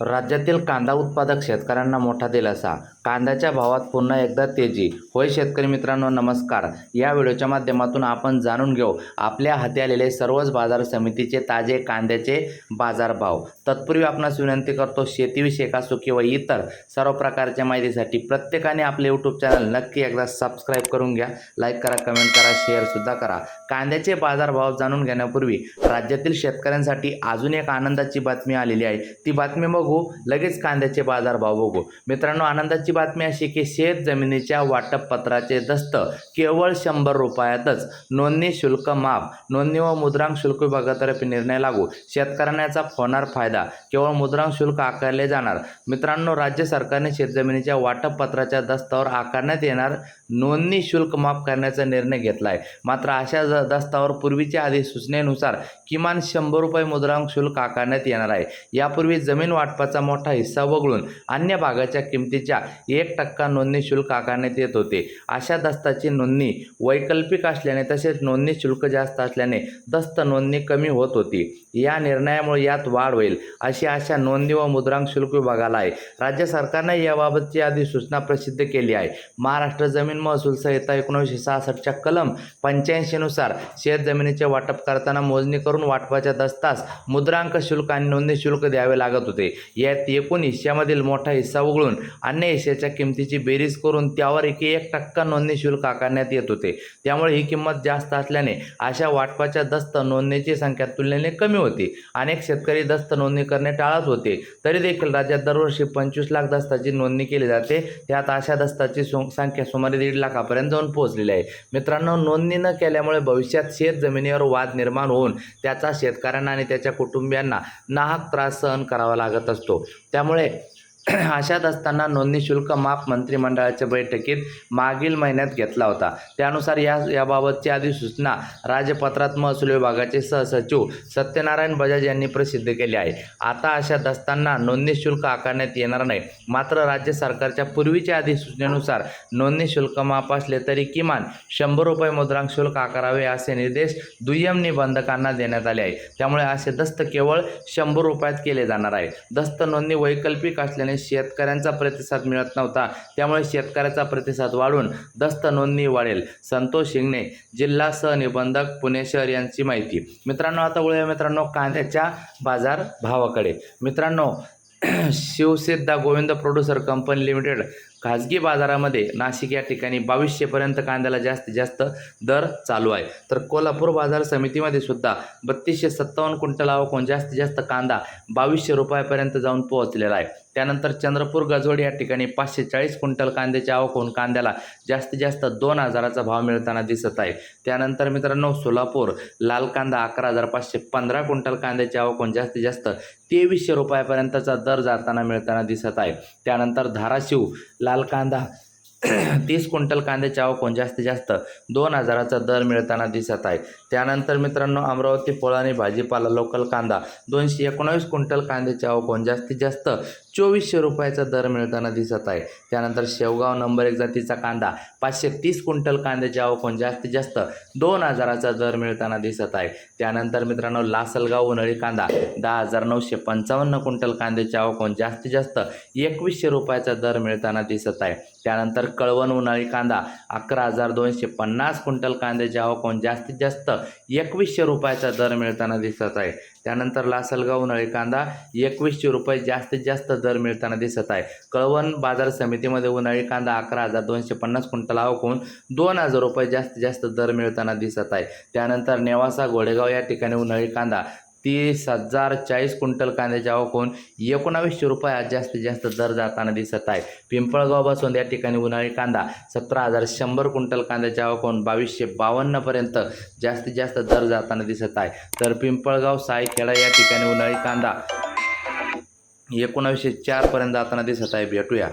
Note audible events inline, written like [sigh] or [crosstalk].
राज्यातील कांदा उत्पादक शेतकऱ्यांना मोठा दिलासा. कांद्याच्या भावात पुन्हा एकदा तेजी. होय शेतकरी मित्रांनो नमस्कार. या व्हिडिओच्या माध्यमातून आपण जाणून घेऊ. आपल्या हाती आलेले सर्वच बाजार समितीचे ताजे कांद्याचे बाजारभाव. तत्पूर्वी आपणास विनंती करतो शेतीविषयक असो किंवा इतर सर्व प्रकारच्या माहितीसाठी प्रत्येकाने आपले यूट्यूब चॅनल नक्की एकदा सबस्क्राईब करून घ्या. लाईक करा कमेंट करा शेअरसुद्धा करा. कांद्याचे बाजारभाव जाणून घेण्यापूर्वी राज्यातील शेतकऱ्यांसाठी अजून एक आनंदाची बातमी आलेली आहे. ती बातमी मग बघू लगेच कांद्याचे बाजारभाव बघू. मित्रांनो आनंदाची बातमी अशी की शेत जमिनीच्या वाटपपत्राचे दस्त केवळ शंभर रुपयातच. नोंदणी शुल्क माफ. नोंदणी व मुद्रांक शुल्क विभागातर्फे निर्णय लागू. शेतकऱ्यांचा होणार फायदा. केवळ मुद्रांक शुल्क आकारले जाणार. मित्रांनो राज्य सरकारने शेतजमिनीच्या वाटपपत्राच्या दस्तावर आकारण्यात येणार. नोंदणी शुल्क माफ करण्याचा निर्णय घेतला आहे मात्र अशा ज दस्तावर पूर्वीच्या अधिसूचनेनुसार किमान शंभर रुपये मुद्रांक शुल्क आकारण्यात येणार आहे. यापूर्वी जमीन वाट वाटपाचा मोठा हिस्सा वगळून अन्य भागाच्या किमतीच्या एक टक्का नोंदणी शुल्क आकारण्यात येत होते. अशा दस्ताची नोंदणी वैकल्पिक असल्याने तसेच नोंदणी शुल्क जास्त असल्याने दस्त नोंदणी कमी होत होती. या निर्णयामुळे यात वाढ होईल अशी आशा नोंदणी व मुद्रांक शुल्क विभागाला आहे. राज्य सरकारने याबाबतची अधिसूचना प्रसिद्ध केली आहे. महाराष्ट्र जमीन महसूल संहिता एकोणीसशे सहासष्टच्या कलम पंच्याऐंशीनुसार शेत जमिनीचे वाटप करताना मोजणी करून वाटपाच्या दस्तास मुद्रांक शुल्क आणि नोंदणी शुल्क द्यावे लागत होते. यात एकूण हिश्श्यामधील मोठा हिस्सा वगळून अन्य हिश्श्याच्या किमतीची बेरीज करून त्यावर एक एक टक्का नोंदणी शुल्क आकारण्यात येत होते. त्यामुळे ही किंमत जास्त असल्याने अशा वाटपाच्या दस्त नोंदणीची संख्या तुलनेने कमी होती. अनेक शेतकरी दस्त नोंदणी करणे टाळत होते. तरी देखील राज्यात दरवर्षी पंचवीस लाख दस्ताची नोंदणी केली जाते. त्यात अशा दस्ताची सु- संख्या सुमारे दीड लाखापर्यंत जाऊन पोहोचलेली आहे. मित्रांनो नोंदणी न केल्यामुळे भविष्यात शेत जमिनीवर वाद निर्माण होऊन त्याचा शेतकऱ्यांना आणि त्याच्या कुटुंबियांना नाहक त्रास सहन करावा लागत असतो. त्यामुळे [clears throat] अशात असताना नोंदणी शुल्क माफ मंत्रिमंडळाच्या बैठकीत मागील महिन्यात घेतला होता. त्यानुसार या याबाबतची अधिसूचना राजपत्रात महसूल विभागाचे सहसचिव सत्यनारायण बजाज यांनी प्रसिद्ध केली आहे. आता अशा दस्तांना नोंदणी शुल्क आकारण्यात येणार नाही. मात्र राज्य सरकारच्या पूर्वीच्या अधिसूचनेनुसार नोंदणी शुल्क माफ असले तरी किमान शंभर रुपये मुद्रांक शुल्क आकारावे असे निर्देश दुय्यम निबंधकांना देण्यात आले आहे त्यामुळे असे दस्त केवळ शंभर रुपयात केले जाणार आहे. दस्त नोंदणी वैकल्पिक असल्याने शेतकऱ्यांचा प्रतिसाद मिळत नव्हता. त्यामुळे शेतकऱ्याचा प्रतिसाद वाढून दस्त नोंदणी वाढेल. संतोष शिंगणे जिल्हा सहनिबंधक पुणे शहर यांची माहिती. मित्रांनो आता वळूया मित्रांनो कांद्याच्या बाजार भावाकडे. मित्रांनो [clears throat] Shivsiddha Govind producer company limited खाजगी बाजारामध्ये नाशिक या ठिकाणी बावीसशेपर्यंत कांद्याला जास्तीत जास्त दर चालू आहे. तर कोल्हापूर बाजार समितीमध्ये सुद्धा बत्तीसशे सत्तावन्न क्विंटल आवकून जास्तीत जास्त कांदा बावीसशे रुपयापर्यंत जाऊन पोहोचलेला आहे. त्यानंतर चंद्रपूर गजवड या ठिकाणी पाचशे चाळीस क्विंटल कांद्याची आवक होऊन कांद्याला जास्तीत जास्त दोन हजाराचा भाव मिळताना दिसत आहे. त्यानंतर मित्रांनो सोलापूर लाल कांदा अकरा हजार पाचशे पंधरा क्विंटल कांद्याची आवक होऊन जास्तीत जास्त तेवीसशे रुपयापर्यंतचा दर जाताना मिळताना दिसत आहे. त्यानंतर धाराशिव लाल कांदा. तीस क्विंटल कांद्याची आवक होऊन जास्तीत जास्त दोन हजाराचा दर मिळताना दिसत आहे. त्यानंतर मित्रांनो अमरावती फळ आणि भाजीपाला लोकल कांदा दोनशे एकोणावीस क्विंटल कांद्याची आवक होऊन जास्तीत जास्त चोवीसशे रुपयाचा दर मिळताना दिसत आहे. त्यानंतर शेवगाव नंबर एक जातीचा कांदा पाचशे तीस क्विंटल कांद्याची आवक होऊन जास्तीत जास्त दोन हजाराचा दर मिळताना दिसत आहे. त्यानंतर मित्रांनो लासलगाव उन्हाळी कांदा दहा हजार नऊशे पंचावन्न क्विंटल कांद्याची आवक होऊन जास्तीत जास्त एकवीसशे रुपयाचा दर मिळताना दिसत आहे. त्यानंतर कळवण उन्हाळी कांदा अकरा हजार दोनशे पन्नास क्विंटल कांद्याची आवक होऊन जास्तीत जास्त एकवीसशे रुपयाचा दर मिळताना दिसत आहे. त्यानंतर लासलगाव उन्हाळी कांदा एकवीसशे रुपये जास्तीत जास्त दर मिळताना दिसत आहे. कळवण बाजार समितीमध्ये उन्हाळी कांदा अकरा हजार दोनशे पन्नास क्विंटल आवकून दोन हजार रुपये जास्तीत जास्त दर मिळताना दिसत आहे. त्यानंतर नेवासा घोडेगाव या ठिकाणी उन्हाळी कांदा तीस हजार चाळीस क्विंटल कांद्याचे आवक एकोणावीसशे रुपये आज जास्तीत जास्त दर जाताना दिसत आहे. पिंपळगाव बसून या ठिकाणी उन्हाळी कांदा सतरा हजार शंभर क्विंटल कांद्याचे आवक बावीसशे बावन्नपर्यंत जास्तीत जास्त दर जाताना दिसत आहे. तर पिंपळगाव सायखेडा या ठिकाणी उन्हाळी कांदा एकोणावीसशे चारपर्यंत जाताना दिसत आहे. भेटूया.